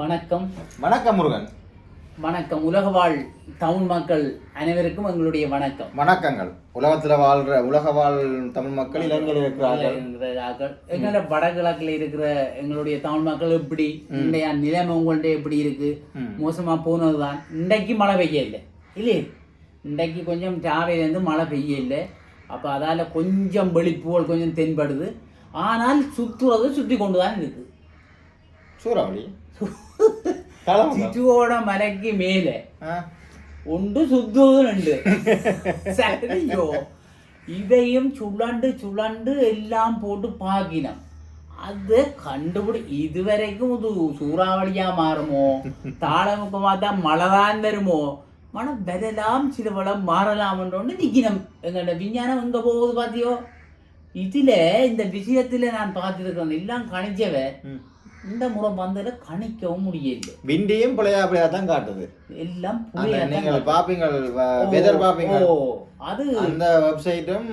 வணக்கம். வணக்கம் முருகன். வணக்கம். உலக வாழ் தமிழ் மக்கள் அனைவருக்கும் எங்களுடைய வணக்கம். வணக்கங்கள். உலகத்துல வாழ்ற உலக வாழ் தமிழ் மக்கள் இலங்கையில் இருக்கிறார்கள். எங்களோட வடகிழக்குல இருக்கிற எங்களுடைய தமிழ் மக்கள் எப்படி? இன்றைய நிலைமை உங்கள்ட்ட எப்படி இருக்கு. மோசமா போனதுதான். இன்றைக்கு மழை பெய்ய இல்லை இல்லையே. இன்றைக்கு கொஞ்சம் இருந்து மழை பெய்ய இல்லை அப்ப அதால கொஞ்சம் வெளிப்புகள் கொஞ்சம் தென்படுது. ஆனால் சுற்றுறது சுற்றி கொண்டு தான் இருக்கு சூறாவளி? சிட்டுவோட மலைக்கு மேலே. ஒன்று சுத்துவதுண்டு சரியோ. இதையும் சுழண்டு சுழண்டு எல்லாம் போட்டு பாக்கினோம் அது கண்டுபிடி இதுவரைக்கும் இது சூறாவளியா மாறுமோ தாளமுக்கு பார்த்தா மழை தான் வருமோ மனம் வரலாம் சில வளம் மாறலாம்ன்றோன்னு நிற்கினம் எங்களோட விஞ்ஞானம் எங்கே போகுது பார்த்தியோ இதில் இந்த விஷயத்தில் நான் பார்த்துருக்கேன் எல்லாம் கணிச்சவன் இந்த முறை வந்ததுல கணிக்கவும் முடியல விண்டியும் பிள்ளையா பிள்ளையா தான் காட்டுது. எல்லாம் நீங்கள் பாப்பீங்கள் வெதர் பாப்பீங்கள் ஓ அது அந்த வெப்சைட்டும்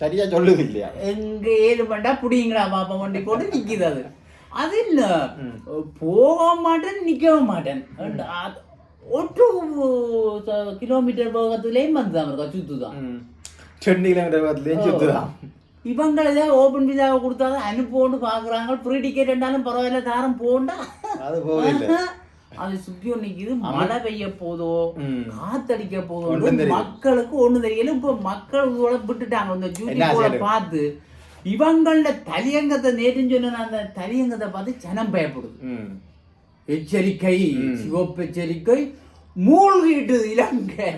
சரியா சொல்லுது இல்லையா? எங்க ஏழு மண்டா புடிங்களா பாப்பா வண்டி போட்டு நிக்குது அது. அது இல்ல. போக மாட்டேன் நிக்கவும் மாட்டேன். ச- கிலோமீட்டர் போகத்துலேயும் வந்துதான் இருக்கா சுத்துதான். ரெண்டு கிலோமீட்டர் பக்கத்துலேயும் சுத்துதான். இவங்களே ஓபன் விசாவை கொடுத்தாதான் அனுப்போன்னு பாக்குறாங்க ஃப்ரீ டிக்கெட் இருந்தாலும் பரவாயில்ல தாரம் போண்டா அது போகல அது சுத்தியும் நிக்குது மழை பெய்ய போதோ. காத்தடிக்க போதோ. மக்களுக்கு ஒண்ணு தெரியல இப்ப மக்கள் இதோட விட்டுட்டாங்க இந்த ஜூட்டி? பார்த்து இவங்கள தலியங்கத்தை நேற்றுன்னு சொன்ன அந்த தலியங்கத்தை பார்த்து ஜனம் பயப்படுது. எச்சரிக்கை. சிவப்பு எச்சரிக்கை மூழ்கிட்டு இலங்கை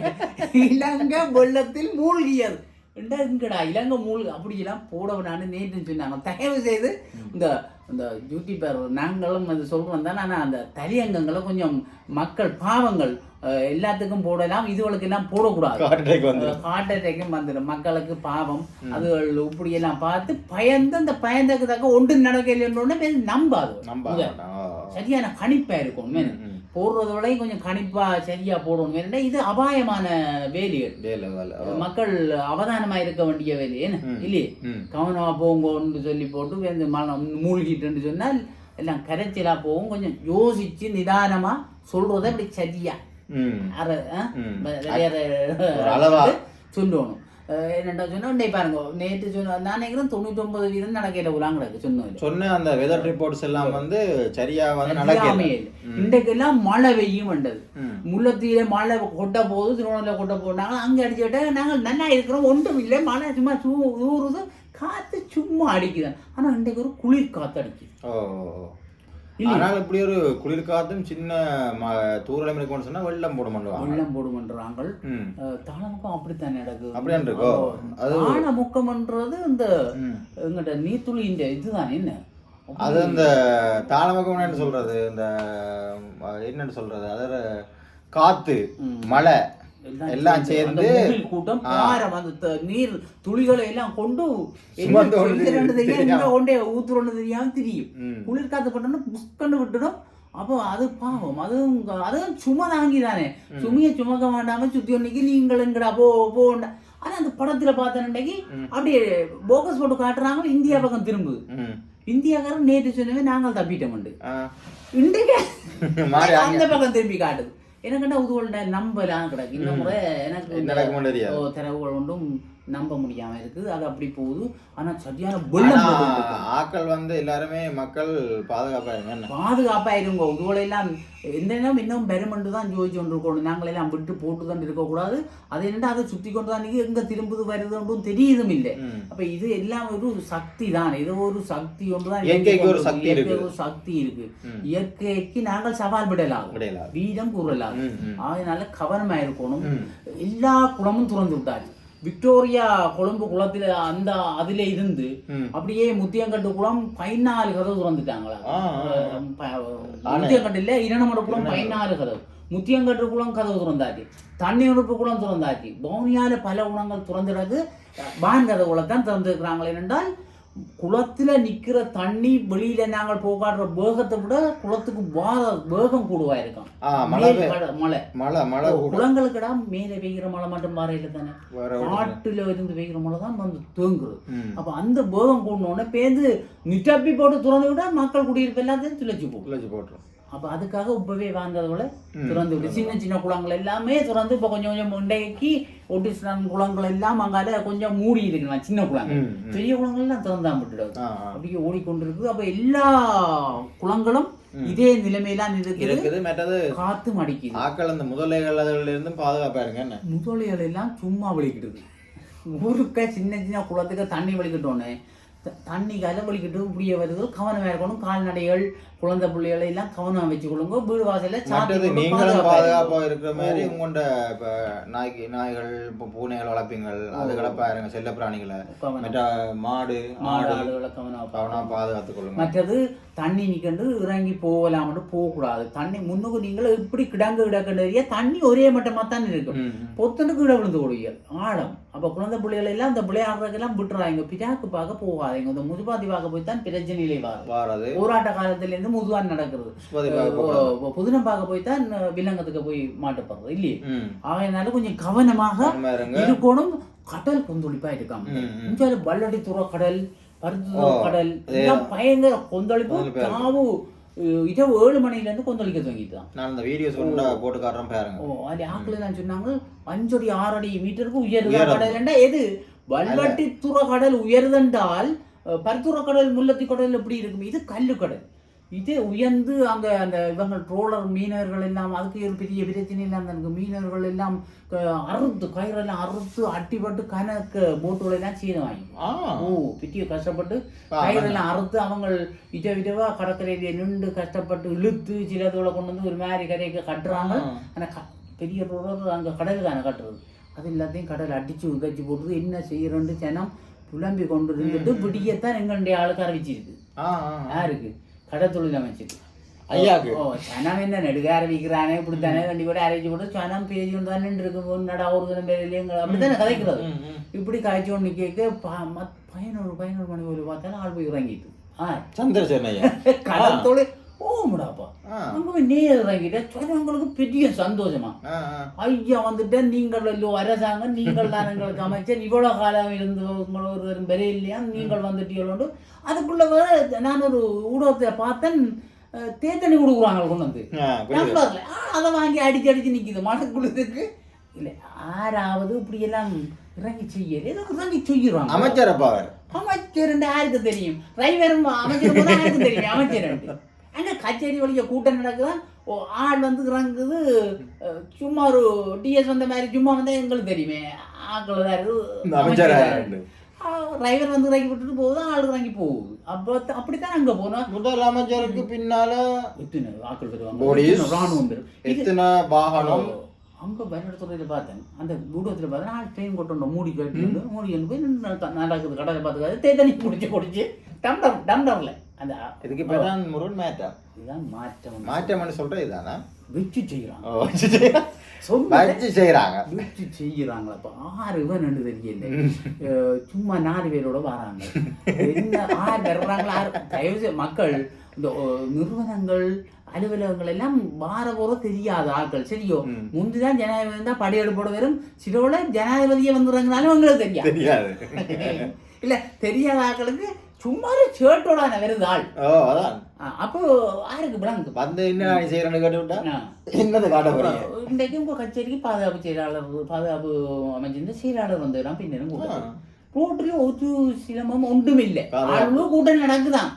இலங்கை வெள்ளத்தில் மூழ்கியது ஏண்டா இங்கடா இலங்கை மூழ்கி அப்படியெல்லாம் போடவிடான்னு நேற்று சொன்னாங்க தயவு செய்து இந்த இந்த யூடியூபர் நாங்களும் அது சொல்றோம் தானே ஆனால் அந்த தலியங்கங்களை கொஞ்சம் மக்கள் பாவங்கள் எல்லாத்துக்கும் போடலாம் இதுகளுக்கு எல்லாம் போடக்கூடாது ஹார்ட் அட்டாக்கும் வந்துடும் மக்களுக்கு பாவம் அதுகள் இப்படி எல்லாம் பார்த்து பயந்து அந்த பயந்தக்கு தக்க ஒன்று நடக்கலைன்னு நம்பாது நம்ப முதல். மாட்டான். ஓ. சரியான கணிப்பா இருக்கும். போடுறத விடையும் கொஞ்சம் கணிப்பா சரியா போடணும் ஏன்னா இது அபாயமான வேலைகள் வேலை வேலை ஓ. மக்கள் அவதானமா இருக்க வேண்டிய வேலை என்ன. இல்லையே. கவனமா போங்கன்னு சொல்லி போட்டு வந்து மனம் மூழ்கிட்டுன்னு சொன்னால் எல்லாம் கரைச்சலா போகும் கொஞ்சம் யோசிச்சு நிதானமா சொல்றத இப்படி சரியா ம். அற ஆ? ம். வேற ஒரு என்னடா சொன்னா உண்டே பாருங்க நேற்று சொன்ன நான் நினைக்கிறேன் தொண்ணூத்தொன்பது வீதம் நடக்கிற உலாம் கிடக்கு சொன்னது சொன்ன அந்த வெதர் ரிப்போர்ட்ஸ் எல்லாம் வந்து சரியா வந்து நடக்கல இன்றைக்கெல்லாம் மழை பெய்யும் வந்தது ம். முல்லைத்தீவிர மழை கொட்ட போகுது திருவண்ணாமலை கொட்ட போனாங்க அங்கே அடிச்சு விட்டா நாங்கள் நல்லா இருக்கிறோம் ஒன்றும் இல்லை மழை சும்மா சூ ஊறுது காற்று சும்மா அடிக்குது ஆனால் இன்றைக்கு ஒரு குளிர் காற்று அடிக்குது ஓ? ஆனால் இப்படி ஒரு குளிர் காத்தும் சின்ன தூரலம் இருக்கும்னு சொன்னா வெள்ளம் போட மாட்டுவாங்க வெள்ளம் போடுமன்றாங்க ம். தாளமுக்கம் அப்படித்தான் நடக்குது. அப்படியா இருக்கோ? அது- தாளமுக்கம்ன்றது இந்த. எங்கிட்ட நீர்த்துளி இந்த இதுதான் என்ன? அது அந்த தாளமக்கம் என்ன சொல்றது? இந்த என்னன்னு சொல்றது? அதாவது காத்து. மழை. எல்லாம் சேர்ந்து கூட்டம் பாரம். அந்த நீர் துளிகளை எல்லாம் கொண்டு கொண்டு ஊத்துறோன்னு தெரியாம. தெரியும்? ம். குளிர் காத்து போட்டோம்னா புஷ்கண்டு விட்டுடும். அப்போ அது பாவம். அதுவும் அதுவும் சும்மா தாங்கி தானே. சுமையை சுமக்க வேண்டாம சுத்தி ஒன்னைக்கு நீங்கள் எங்கடா போ போண்டா ஆனா அந்த படத்துல பார்த்தேன்னைக்கு அப்படியே போக்கஸ் போட்டு காட்டுறாங்க. இந்தியா பக்கம் திரும்புது. இந்தியாக்காரன் நேற்று சொன்னவே நாங்கள் தப்பிட்டோம் ஆ. இன்றைக்கு அந்த பக்கம் திரும்பி காட்டுது. எனக்குண்டா உதுவல்ட நம்பலாம் கிடக்கு. இந்த முறை எனக்கு தரவுகள் ஒன்றும் நம்ப முடியாம இருக்குது. அது அப்படி போகுது. ஆனா சரியான வெள்ளம். ஆக்கள் வந்து எல்லாருமே மக்கள் பாதுகாப்பா இருங்க பாதுகாப்பா இருங்க உதுவலை எல்லாம் எந்த நேரம் இன்னும் பெருமண்டு தான் ஜோதிச்சு கொண்டு இருக்கணும் நாங்கள் எல்லாம் விட்டு போட்டு தான் இருக்கக்கூடாது. அது என்னடா அதை சுத்தி கொண்டு தான் எங்க திரும்புது வருதுன்றும் தெரியுதும் இல்லை. அப்ப இது எல்லாம் ஒரு சக்தி தான். ஏதோ ஒரு சக்தி ஒன்று தான் இயற்கைக்கு ஒரு சக்தி இருக்கு. ஒரு சக்தி இருக்கு. இயற்கைக்கு நாங்கள் சவால் விடலாம் வீதம் கூறலாம். அதனால கவனமா இருக்கணும். எல்லா குளமும் திறந்து விட்டாச்சு. விக்டோரியா கொழும்பு குளத்துல அந்த அதுல இருந்து. அப்படியே முத்தியங்கட்டு குளம் பதினாலு கதவு திறந்துட்டாங்களா? முத்தியங்கட்டு இல்ல இரணமட குளம் பதினாலு கதவு. முத்தியங்கட்டு குளம் கதவு திறந்தாச்சு. தண்ணி உறுப்பு குளம் திறந்தாச்சு. பவுனியால பல குளங்கள் திறந்துறது வான் கதவுகளை தான் திறந்துருக்கிறாங்களே என்றால் குளத்துல நிக்கிற தண்ணி வெளியில நாங்கள் போகாடுற வேகத்தை விட குளத்துக்கு வார வேகம் கூடுவா இருக்கும். மழை மழை மழை. மழை கூட குளங்களுக்குடா மேலே பெய்கிற மழை மட்டும் பாறையில தானே? காட்டுல இருந்து பெய்கிற மழை தான் வந்து தேங்குறது. அப்ப அந்த வேகம் கூடனோடனே பேந்து நிட்டப்பி போட்டு திறந்து விட்டா மக்கள் குடியிருப்பு எல்லாத்தையும் துளைச்சு போகும். கிளச்சி போட்டுரும். அப்ப அதுக்காக இப்பவே வாழ்ந்ததுகளை திறந்து விட்டு சின்ன சின்ன குளங்கள் எல்லாமே திறந்து இப்ப கொஞ்சம் கொஞ்சம் முண்டைக்கு ஒட்டிஸ்டான் குளங்கள் எல்லாம் அங்கால கொஞ்சம் மூடி இருக்கலாம் சின்ன குளங்கள். பெரிய குளங்கள் எல்லாம் திறந்தான் விட்டுடுது. அப்படியே ஓடிக்கொண்டிருக்கு அப்ப எல்லா குளங்களும் இதே நிலைமையெல்லாம் இருக்குது மற்றது காத்து மடிக்குது. ஆக்கள் அந்த முதலைகள் இருந்தும் பாதுகாப்பா இருங்க என்ன? முதலைகள் எல்லாம் சும்மா வலிக்கிடுது ஊருக்க சின்ன சின்ன குளத்துக்கு தண்ணி வலிக்கிட்டோன்னே தண்ணி கலை வலிக்கிட்டு இப்படியே வருது. கவனமா இருக்கணும் கால்நடைகள் குழந்தை பிள்ளைகளை எல்லாம் கவனம் வச்சுக்கொள்ளுங்க. வீடு வாசல்ல சாத்தி மற்றது போட்டு நீங்களும் பாதுகாப்பா பாதுகாப்பா இருக்கணும். இருக்கிற மாதிரி உங்கள்கிட்ட இப்ப நாய்க்கு நாய்கள் இப்போ பூனைகள் வளர்ப்பீங்கள். அது கிடப்பா இருங்க. செல்ல பிராணிகளை மாடு மாடு கவனம். கவனமா பாதுகாத்துக் கொள்ளுங்க மற்றது தண்ணி நிக்கண்டு இறங்கி போகலாம்னு போகக்கூடாது. தண்ணி முன்னுக்கு நீங்கள் இப்படி கிடங்கு கிடக்கண்டிய தண்ணி ஒரே மட்டமா தான் இருக்கும். பொத்துண்டு கீழே விழுந்து கொடுங்க ஆழம். அப்ப குழந்தை பிள்ளைகள் எல்லாம் இந்த விளையாடுறதுக்கெல்லாம் விட்டுறாங்க பிராக்கு பார்க்க போகாதீங்க. இந்த முதுபாதி பார்க்க போய் தான் பிரச்சனையிலே வாரது. போராட்ட காலத்துல இருந்து முதுவான் நடக்கிறது. புதினம் பார்க்க போய் தான் விலங்கத்துக்கு போய் மாட்டுப்படுறது இல்லையே? ஆகையினால கொஞ்சம் கவனமாக இருக்கணும். கடல் கொந்தளிப்பா இருக்காம. ம், ம். இங்கே பல்லடி துற கடல் பருத்தி துற ஓ, கடல் எல்லாம் பயங்கர கொந்தளிப்பு. தாவு இரவு ஏழு மணில இருந்து கொந்தளிக்க துவங்கிட்டான் நான் இந்த வீடியோஸ் ஒன்றா போட்டு காட்டுறேன் பாருங்க ஓ அது ஆக்கள் தான் சொன்னாங்க அஞ்சடி ஆறடி மீட்டருக்கு உயரம். கடல்ண்டா எது வல்வட்டி துற கடல் உயர்தென்றால் பருத்துற கடல் முல்லத்தி கடல் எப்படி இருக்கும் இது கல்லு கடல் இது உயர்ந்து அங்க அந்த இவங்க ட்ரோலர் மீனவர்கள் எல்லாம் அதுக்கு ஒரு பெரிய பிரச்சனை இல்லை அந்த மீனவர்கள் எல்லாம் அறுத்து கயிறெல்லாம் அறுத்து அட்டிப்பட்டு கணக்கு போட்டுகளை எல்லாம் சீனவாங்கி ஓ பெரிய கஷ்டப்பட்டு கயிறெல்லாம் அறுத்து அவங்க வித விதவா கடற்கரையில நின்று கஷ்டப்பட்டு இழுத்து சிலதோட கொண்டு வந்து ஒரு மாதிரி கரைக்கு கட்டுறாங்க. ஆனா க- பெரிய ரோடு அங்க கடலுக்கான கட்டுறது. அது எல்லாத்தையும் கடல் அடிச்சு உதச்சி போட்டு என்ன செய்யறோன்னு ஜனம் புலம்பி கொண்டு இருந்துட்டு விடியத்தான் எங்களுடைய ஆளுக்கு அறிவிச்சிருக்கு. யாருக்கு கடத்தொழில் அமைச்சிருக்கு ஐயாக்கு? ஓ சனம் என்ன நெடுக அறிவிக்கிறானே இப்படித்தானே வண்டி கூட அறிவிச்சு போட்டு சனம் பேசி கொண்டு தான் நின்று இருக்கும் நடா ஒரு தினம் பேரிலையும் அப்படித்தானே கதைக்கிறது. ம், ம். இப்படி காய்ச்சி ஒன்று கேட்க பதினோரு பதினோரு மணி போய் பார்த்தாலும் ஆள் போய் இறங்கிட்டு. ஆ. சந்திரசேகரன் ஐயா. கடத்தோடு ஓமுடாப்பா போய் நேர் இறங்கிட்ட சொன்னவங்களுக்கு பெரிய சந்தோஷமா? ஐயா வந்துட்டு நீங்கள் இல்லோ அரசாங்கம் நீங்கள் தான் எங்களுக்கு அமைச்சர். இவ்வளவு காலம் இருந்து உங்களை ஒருவரும் பெரிய இல்லையா? நீங்கள் வந்துட்டீங்களோண்டு. அதுக்குள்ள வேற நான் ஒரு ஊடகத்தை பார்த்தேன் தேத்தண்ணி கொடுக்குறாங்க கொண்டு வந்து. அதை வாங்கி அடிச்சு அடிச்சு நிக்குது மனக்குழுதுக்கு இல்லை ஆறாவது இப்படி எல்லாம் இறங்கி செய்யல. ஏதோ இறங்கி செய்யறாங்க. அமைச்சர் அமைச்சர் யாருக்கு தெரியும். டிரைவரும் அமைச்சர் தெரியும். அமைச்சர் அங்க கச்சேரி வழிய கூட்டம் நடக்குதான் ஓ ஆள் வந்து இறங்குது சும்மா ஒரு டிஎஸ் வந்த மாதிரி சும்மா வந்தா எங்களுக்கு தெரியுமே. ஆக்கள். டிரைவர் வந்து இறங்கி விட்டுட்டு போகுது ஆள் இறங்கி போகுது. அப்போ அப்படித்தான் அங்க போனோம் முதல் அமைச்சருக்கு பின்னால எத்தனை ஆக்கள் வருவாங்க? ராணுவம் வாகனம்? அங்க பயணத்துறையில் பார்த்தேன். அந்த ஊடகத்தில் பார்த்தேன் ஆள் ட்ரெயின் கொண்டு மூடி கட்டு மூடி கொண்டு போய் நடக்குது. கடலை பார்த்துக்காது. தேத்தனி குடிச்சு குடிச்சு டம்டர் டம்டர்ல அந்த இதுக்கு பிரதான் முருகன் மேட்டா இதுதான் மாற்றம் மாற்றம்னு சொல்ற இதானா? வச்சு செய்யறாங்க. ஓ, வச்சு ஆறு பேர் ரெண்டு தெரியல அஹ் சும்மா நாலு பேரோட வராங்க. என்ன ஆறு வர்றாங்களா ஆறு தயவு செய்து மக்கள் இந்த நிறுவனங்கள் அலுவலகங்கள் எல்லாம் வார போற தெரியாத ஆட்கள். சரியோ. முந்திதான் ஜனாதிபதி தான் படையெடுப்போட வரும் சிலோட ஜனாதிபதியை வந்துடுறாங்கனாலும் உங்களுக்கு தெரியாது. இல்ல தெரியாத ஆட்களுக்கு சும்மா ஷர்ட்டோட வருது ஆள் ஓ அதான். அப்போ யாருக்கு விளங்கு வந்து என்ன செய்யறேன்னு கேட்டு விட்டா என்னது காட்ட போறீங்க? இன்றைக்கு உங்க கச்சேரிக்கு பாதுகாப்பு செயலாளர் பாதுகாப்பு அமைச்சிருந்த செயலாளர் வந்துடுறான் பின்னரும் கூட்டம். ரோட்டில் ஒரு சிலம்பம் ஒன்றும் இல்லை பாதுகாப்பு. அவ்வளோ கூட்டம் நடக்குதான்.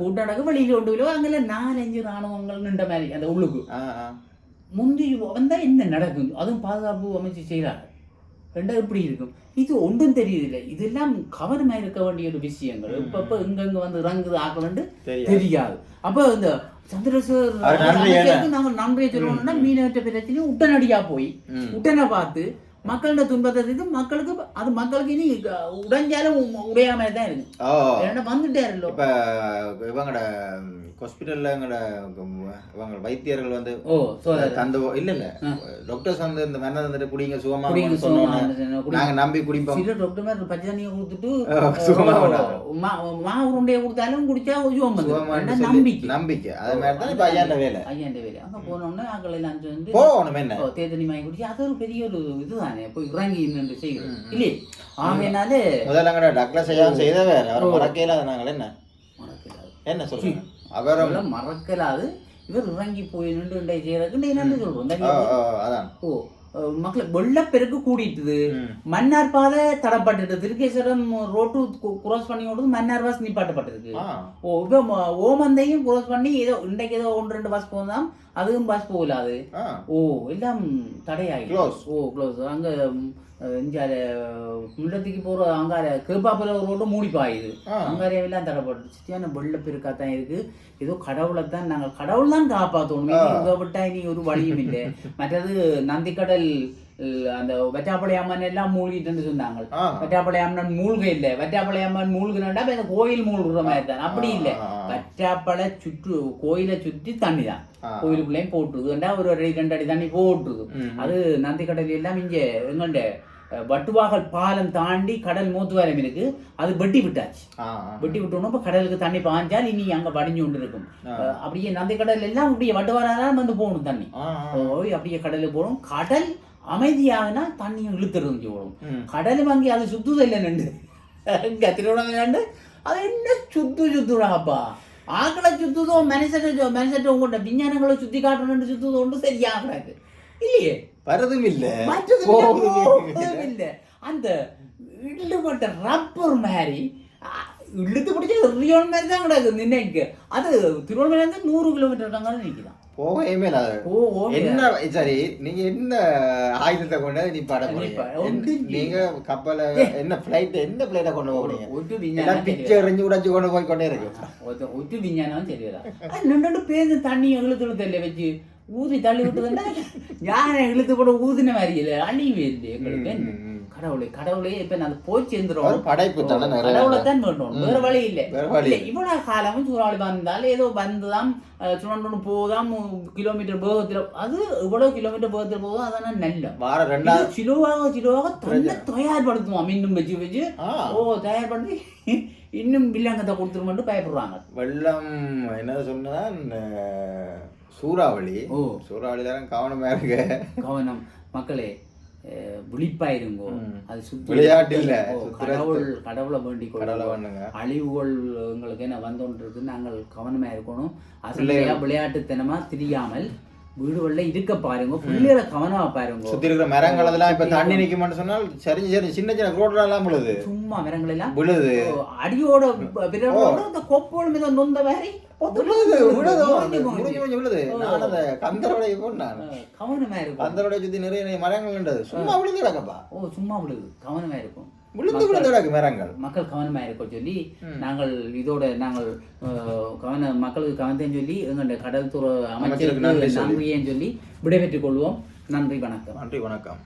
கூட்டம் நடக்கு வெளியில ஒன்று கிலோ அங்கே நாலஞ்சு ராணுவங்கள் நின்ற மாதிரி அந்த உள்ளுக்கு. முந்தி வந்தா என்ன நடக்கும் அதுவும் பாதுகாப்பு அமைச்சு செயலாளர். ரெண்டா எப்படி இருக்கும்? இது ஒன்றும் தெரியுதில்லை இதெல்லாம் கவனமா இருக்க வேண்டிய ஒரு விஷயங்கள். இப்பப்ப இங்கங்க வந்து இறங்குது ஆக்கலண்டு தெரியாது. அப்ப இந்த சந்திரசேகர் அவர் நன்றி அமைச்சருக்கு நாங்க நன்றியை சொல்லணும்னா மீனவற்ற பிரச்சனை உடனடியா போய். உடனே பார்த்து மக்களோட துன்பத்தை தீர்த்து மக்களுக்கு அது மக்களுக்கு இனி உடைஞ்சாலும் உடையாம தான் இருக்கு ஏன்னா வந்துட்டாருல்லோ இப்ப இவங்கட ஹாஸ்பிட்டல்ல எங்கட இவங்க வைத்தியர்கள் வந்து ஓ தந்து இல்ல இல்ல. டாக்டர்ஸ் வந்து இந்த மருந்து வந்துட்டு குடிங்க சுகமா குடிங்க நம்பி குடிப்போம். சில டாக்டர் மாதிரி பச்சை தண்ணியை கொடுத்துட்டு ஓ, சுகமா பண்ணாரு. மா மா உருண்டையை கொடுத்தாலும் குடிச்சா சுகம் வந்து நம்பிக்கை. நம்பிக்கை. அது மாதிரி தான் இப்ப ஐயாண்ட வேலை. ஐயாண்ட வேலை. அங்க போனோடனே ஆக்களை நான் வந்து போகணும் என்ன? தேத்தனி வாங்கி குடிச்சு அது ஒரு பெரிய ஒரு இதுதானே. போய் இறங்கி நின்று செய்கிறது இல்லையே? ஆகையினால முதல்ல எங்கட டக்ளஸ் ஐயா செய்த வேற. அவர் மறக்கையில நாங்கள். என்ன? மறக்கலாது. என்ன சொல்றீங்க அதெல்லாம் மறக்கலாது. இவர் இறங்கி போய் நின்று இண்டை செய்யறதுக்கு என்னன்னு சொல்றோம். அதான். ஓ மக்களை வெள்ளப்பெருக்கு கூடிட்டுது. மன்னார் பாதை தடப்பட்டுட்டு திருக்கேஸ்வரம் ரோட்டு குரோஸ் பண்ணி ஓடுது மன்னார் பஸ் நிப்பாட்டப்பட்டிருக்கு. ஓ இப்போ ஓமந்தையும் குரோஸ் பண்ணி ஏதோ இன்றைக்கு ஏதோ ஒன்று ரெண்டு பஸ் போகுதாம். அதுவும் பஸ் போகலாது. ஆ. ஓ எல்லாம் தடையாகி Close. ஓ க்ளோஸ் அங்கே இஞ்சால முள்ளத்துக்கு போகிற அங்கார கேப்பாப்பில் ஒரு ரோடு மூடி பாயுது. அங்காரியாவெல்லாம் தடைப்பட்டு சரியான வெள்ள பெருக்கா தான் இருக்கு. ஏதோ கடவுளை தான் நாங்கள் கடவுள் தான் காப்பாற்றணும். இதை விட்டா இனி ஒரு வழியும் இல்லை. மற்றது நந்திக்கடல் அந்த வெட்டாப்படை அம்மன் எல்லாம் மூழ்கிட்டுன்னு சொன்னாங்க அம்மன் மூழ்க இல்லை வெட்டாப்படை அம்மன் மூழ்கினா அந்த கோயில் மூழ்குற மாதிரி தான் அப்படி இல்லை. வெட்டாப்படை சுற்று கோயிலை சுற்றி தண்ணி தான். கோயிலுக்குள்ளேயும் போட்டுருதுண்டா ஒரு ரெண்டு அடி தண்ணி போட்டுருது ம். அது நந்திக்கடல் எல்லாம் இங்கே எங்கண்ட வட்டுவாகல் பாலம் தாண்டி கடல் மூத்துவாரம் இருக்கு அது வெட்டி விட்டாச்சு. வெட்டி விட்டோன்னா இப்போ கடலுக்கு தண்ணி பாஞ்சால் இனி அங்கே வடிஞ்சு கொண்டு இருக்கும் அப்படியே நந்திக்கடல் எல்லாம் அப்படியே வட்டுவாரம் வந்து போகணும் தண்ணி அப்படியே கடலுக்கு போகணும் கடல் அமைதியாகனா தண்ணியும் இழுத்துறது போகணும் ம். கடல் வாங்கி அது சுத்துதில்லை நண்டு இங்கே திருவண்ணாமலை அது என்ன சுத்து சுத்துடாப்பா ஆக்களை சுத்துதோ மனுஷனை மனுஷன் உங்கள்கிட்ட விஞ்ஞானங்களை சுத்தி காட்டணும்னு சுத்துதோ ஒன்று சரியாகிறாது இல்லையே? வரதும் இல்ல. மற்றது போகுதும் போகுதும் இல்ல. அந்த இழுபட்ட ரப்பர் மாதிரி இழுத்து பிடிச்ச ரியோன் மாதிரி தான் கிடக்குது நினைக்கு. அது திருவண்ணாமலை நூறு கிலோமீட்டர் இருக்காங்க நினைக்குதான். போகவே இல்ல அது. ஓ ஓ என்ன சரி நீங்க என்ன ஆயுதத்தை கொண்டு நீ பாட போறீங்க? நிப்பா. என்ன- ஒன்றும் நீங்க கப்பல என்ன பிளைட் என்ன பிளைட்ட கொண்டு போறீங்க? விஞ்ஞானம் பிச்சை எறிஞ்சு உடைச்சு கொண்டு போய் கொண்டே இருக்கு. ஒத்து விஞ்ஞானம் சரியா ரெண்டு பேருந்து தண்ணி இழுத்து இழுத்துல வச்சு ஊதி தள்ளி விட்டுதுன்னா யாரை இழுத்து போட ஊதின மாதிரி இல்லை? அழிவே இல்லை. எங்களுக்கு. கடவுளே கடவுளே இப்ப நான் போய் ஒரு சேர்ந்துரும் படைப்பு தானே கடவுளை தான் வேண்டும் வேற வழி இல்லை. வேற வழி இல்ல, இவ்வளவு காலமும் சூறாவளி வந்தால் ஏதோ வந்துதான் சுழண்டு போதாம் கிலோமீட்டர் வேகத்தில். அது இவ்வளவு கிலோமீட்டர் வேகத்தில் போதும் அதான நல்ல. வார ரெண்டா இது சிலுவாக சிலுவாக தன்னை தயார்படுத்துவான் இன்னும் வச்சு வச்சு. ஓ தயார்படுத்தி இன்னும் வில்லங்கத்தை கொடுத்துருமென்று பயப்படுறாங்க வெள்ளம் என்ன சொன்னா சூறாவளி. ஓ. சூறாவளி தான் கவனமா இருக்கு. கவனம். மக்களே விழிப்பாயிருங்கோ. அது சுத்தி விளையாட்டு இல்ல, ஓ, சுத்துறது. கடவுள் கடவுளை கொள்ளுங்க பண்ணுங்க அழிவுகள் எங்களுக்கு என்ன வந்தோன்றது நாங்கள் கவனமா இருக்கணும் பிள்ளைகள். அசலையா விளையாட்டுத்தனமா தெரியாமல் வீடுகள்ல இருக்க பாருங்க பிள்ளைகளை கவனமா பாருங்க. சுத்தி இருக்கிற மரங்கள் அதெல்லாம் இப்ப தண்ணி நிக்குமான்னு சொன்னால் சரி சரி சின்ன சின்ன ரோட்ல எல்லாம் விழுது. சும்மா மரங்கள் எல்லாம் விழுது அடியோட இந்த கொப்போடு மீத நொந்த மாதிரி விழுது விழுது விழுது. அந்த கவனமா இருக்கும். கந்தரோடைய சுத்தி நிறைய மரங்கள் சும்மா விழுந்து கிடக்கப்பா. ஓ சும்மா விழுது. கவனமா இருக்கும். விழுந்து விழுந்து கிடக்கு மரங்கள்? மக்கள் கவனமா இருக்க சொல்லி நாங்கள் இதோட நாங்கள் கவன மக்களுக்கு கவனத்தையும் சொல்லி எங்களுடைய கடல் துறை அமைச்சருக்கு நன்றி அமைச்சருக்கு சொல்லி. நன்றியையும் சொல்லி விடைபெற்றுக் கொள்வோம். நன்றி வணக்கம். நன்றி வணக்கம்.